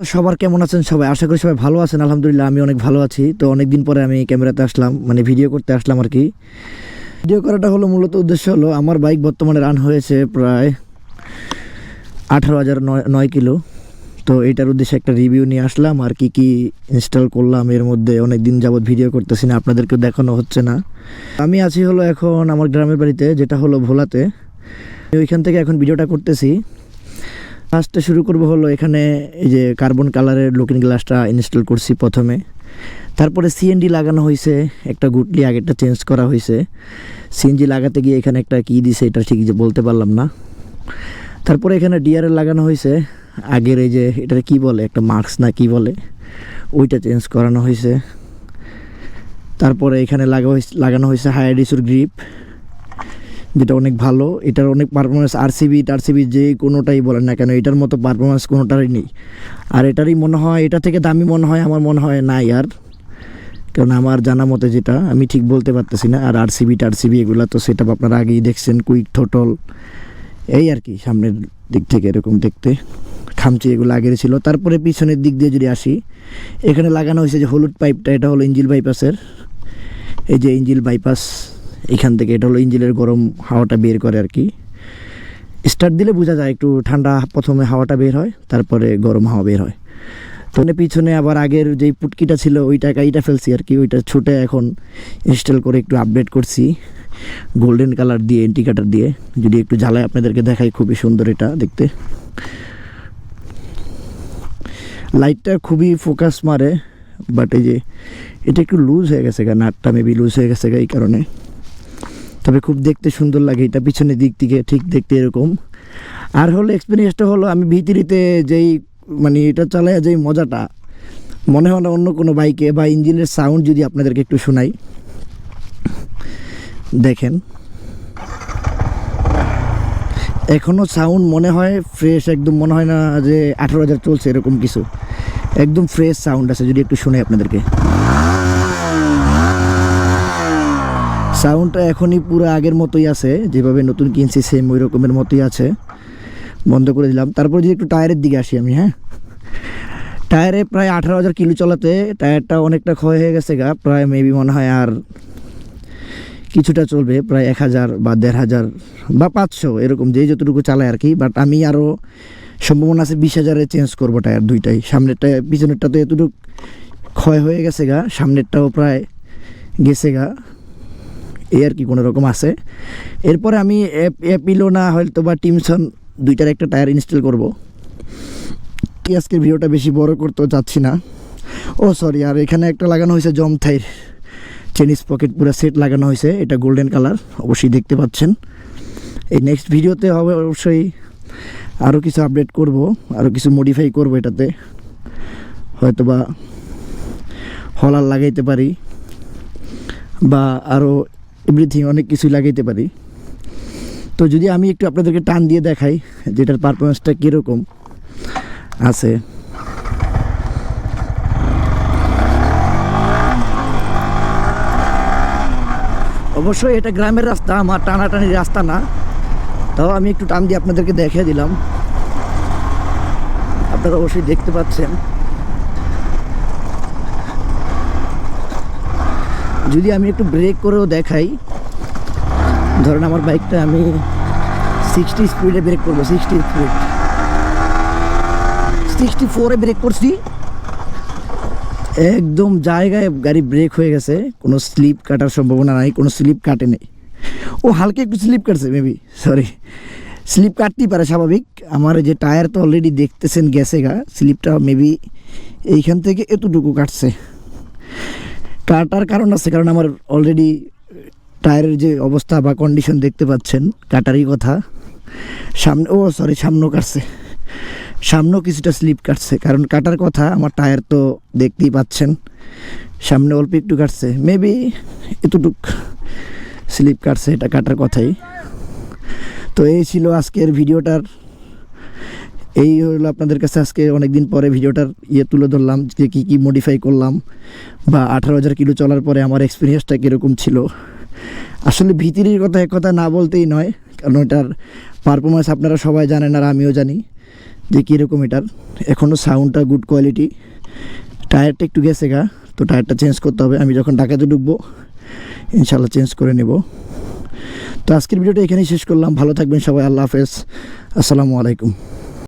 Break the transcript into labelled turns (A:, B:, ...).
A: সবার কেমন আছেন সবাই? আশা করি সবাই ভালো আছেন, আলহামদুলিল্লাহ, আমি অনেক ভালো আছি। তো অনেক দিন পরে আমি ক্যামেরাতে আসলাম মানে ভিডিও করতে আসলাম আর কি। ভিডিও করাটা হলো মূলত উদ্দেশ্য হলো, আমার বাইক বর্তমানে রান হয়েছে প্রায় আঠারো হাজার নয় কিলো। তো এটার উদ্দেশ্যে একটা রিভিউ নিয়ে আসলাম আর কি কি ইনস্টল করলাম। এর মধ্যে অনেক দিন যাবত ভিডিও করতেছি না আপনাদেরকে দেখানো হচ্ছে না। আমি আছি হলো এখন আমার গ্রামের বাড়িতে, যেটা হলো ভোলাতে। ওইখান থেকে এখন ভিডিওটা করতেছি। ফার্স্টে শুরু করব হলো এখানে এই যে কার্বন কালারের লুকিং গ্লাসটা ইনস্টল করছি প্রথমে। তারপরে সিএনডি লাগানো হয়েছে একটা গুটলি আগেরটা চেঞ্জ করা হয়েছে সিএনজি লাগাতে গিয়ে এখানে একটা কী দিছে এটা ঠিক যে বলতে পারলাম না। তারপরে এখানে ডিআরএল লাগানো হয়েছে আগের এই যে এটা কি বলে, একটা মার্কস না কি বলে, ওইটা চেঞ্জ করানো হয়েছে তারপরে এখানে লাগা লাগানো হয়েছে হায়ার ডিসুর গ্রিপ। যেটা অনেক ভালো, এটার অনেক পারফরমেন্স আরসিবি টারসিবি যে কোনোটাই বলেন না কেন, এটার মতো পারফরমেন্স কোনোটারই নেই। আর এটারই মনে হয়, এটা থেকে দামি মনে হয়, আমার মনে হয় নাই আর কারণ আমার জানা মতে যেটা, আমি ঠিক বলতে পারতেছি না। আর আরসিবি টারসিবি এগুলো তো সেটা আপনারা আগেই দেখছেন কুইক টোটল এই আর কি, সামনের দিক থেকে এরকম দেখতে। খামচি এগুলো আগের ছিল। তারপরে পিছনের দিক দিয়ে যদি আসি, এখানে লাগানো হয়েছে যে হলুদ পাইপটা এটা হলো ইঞ্জিল বাইপাসের এই যে ইঞ্জিল বাইপাস এখান থেকে, এটা হলো ইঞ্জিনের গরম হাওয়াটা বের করে আর কি। স্টার্ট দিলে বোঝা যায় একটু ঠান্ডা প্রথমে হাওয়াটা বের হয়, তারপরে গরম হাওয়া বের হয়। তো পিছনে আবার আগের যেই পুটকিটা ছিল, ওইটা কাইটা ফেলছি আর কি, ওইটা ছুটে এখন ইনস্টল করে একটু আপডেট করছি। গোল্ডেন কালার দিয়ে ইন্ডিকেটার দিয়ে। যদি একটু জ্বালায় আপনাদেরকে দেখাই, খুবই সুন্দর এটা দেখতে। লাইটটা খুবই ফোকাস মারে বাট এই যে, এটা একটু লুজ হয়ে গেছে গা, নাটটা মেবি লুজ হয়ে গেছে গা এই কারণে। তবে খুব দেখতে সুন্দর লাগে এটা পিছনের দিক থেকে, ঠিক দেখতে এরকম। আর হলো এক্সপিরিয়েন্সটা হলো আমি ভিতরিতে যেই মানে এটা চালায় যেই মজাটা, মনে হয় না অন্য কোনো বাইকে বা ইঞ্জিনের সাউন্ড যদি আপনাদেরকে একটু শোনাই। দেখেন। এখনও সাউন্ড মনে হয় ফ্রেশ একদম মনে হয় না যে আঠারো হাজার চলছে এরকম কিছু। একদম ফ্রেশ সাউন্ড আছে, যদি একটু শোনাই আপনাদেরকে। সাউন্ডটা এখনই পুরো আগের মতোই আছে, যেভাবে নতুন কিনছি সেম ওই রকমের মতোই আছে। বন্ধ করে দিলাম। তারপর যদি একটু টায়ারের দিকে আসি আমি হ্যাঁ? টায়ারে প্রায় আঠারো হাজার কিলো চলাতে টায়ারটা অনেকটা ক্ষয় হয়ে গেছে গা, প্রায় মেবি মনে হয় আর কিছুটা চলবে, প্রায় এক হাজার বা দেড় হাজার বা পাঁচশো, এরকম যেই যতটুকু চালায় আর কি। বাট আমি আরও সম্ভাবনা আছে বিশ হাজারে চেঞ্জ করব টায়ার দুইটাই। সামনেরটা, পিছনেরটা তো এতটুকু ক্ষয় হয়ে গেছে গা, সামনেরটাও প্রায় গেছে গা। এই আর কি কোনো রকম আছে। এরপরে আমি অ্যাপিলো না হয়তো বা টিমসন দুইটার একটা টায়ার ইনস্টল করব। কি আজকের ভিডিওটা বেশি বড় করতে চাচ্ছি না। ও সরি আর এখানে একটা লাগানো হয়েছে জমথাইর চেনিস পকেট পুরো সেট লাগানো হয়েছে, এটা গোল্ডেন কালার অবশ্যই দেখতে পাচ্ছেন। এই নেক্সট ভিডিওতে হবে অবশ্যই আরও কিছু আপডেট করব আরও কিছু মডিফাই করব এটাতে। হয়তো বা হলার লাগাইতে পারি, বা আরও এভরিথিং অনেক কিছুই লাগাইতে পারি। তো যদি আমি একটু আপনাদেরকে টান দিয়ে দেখাই, যেটার পারফরমেন্সটা কীরকম আছে। অবশ্যই এটা গ্রামের রাস্তা, আমার টানাটানি রাস্তা না। তাও আমি একটু টান দিয়ে আপনাদেরকে দেখিয়ে দিলাম। আপনারা অবশ্যই দেখতে পাচ্ছেন। যদি আমি একটু ব্রেক করেও দেখাই, ধরেন আমার বাইকটা আমি সিক্সটি স্পিডে ব্রেক করব সিক্সটি স্পিড সিক্সটি ফোরে ব্রেক করছি। একদম জায়গায় গাড়ি ব্রেক হয়ে গেছে, কোনো স্লিপ কাটার সম্ভাবনা নাই, কোনো স্লিপ কাটে নেই। ও হালকা একটু স্লিপ কাটছে মেবি সরি স্লিপ কাটতেই পারে, স্বাভাবিক। আমার যে টায়ার তো অলরেডি দেখতেছেন গেছে গা স্লিপটা মেবি এইখান থেকে এতটুকু কাটছে। কাটার কারণ আছে, কারণ আমার অলরেডি টায়ারের যে অবস্থা বা কন্ডিশন দেখতে পাচ্ছেন, কাটারই কথা। সামনে, ও সরি সামনেও কাটছে। সামনেও কিছুটা স্লিপ কাটছে, কারণ কাটার কথা আমার টায়ার তো দেখতেই পাচ্ছেন। সামনে অল্প একটু কাটছে মেবি এতটুক স্লিপ কাটছে, এটা কাটার কথাই। তো এই ছিল আজকের ভিডিওটার এই হলো আপনাদের কাছে আজকে অনেক দিন পরে ভিডিওটার ইয়ে তুলে ধরলাম যে কী কী মডিফাই করলাম বা আঠারো হাজার কিলো চলার পরে আমার এক্সপিরিয়েন্সটা কীরকম ছিল। আসলে ভিতরির কথা এক কথা না বলতেই নয়, কারণ এটার পারফরমেন্স আপনারা সবাই জানেন আর আমিও জানি যে কীরকম এটার। এখনও সাউন্ডটা গুড কোয়ালিটি টায়ারটা একটু গেছে গা, তো টায়ারটা চেঞ্জ করতে হবে। আমি যখন ঢাকাতে ঢুকবো ইনশাল্লাহ চেঞ্জ করে নেব। তো আজকের ভিডিওটা এখানেই শেষ করলাম। ভালো থাকবেন সবাই। আল্লাহ হাফেজ। আসসালামু আলাইকুম।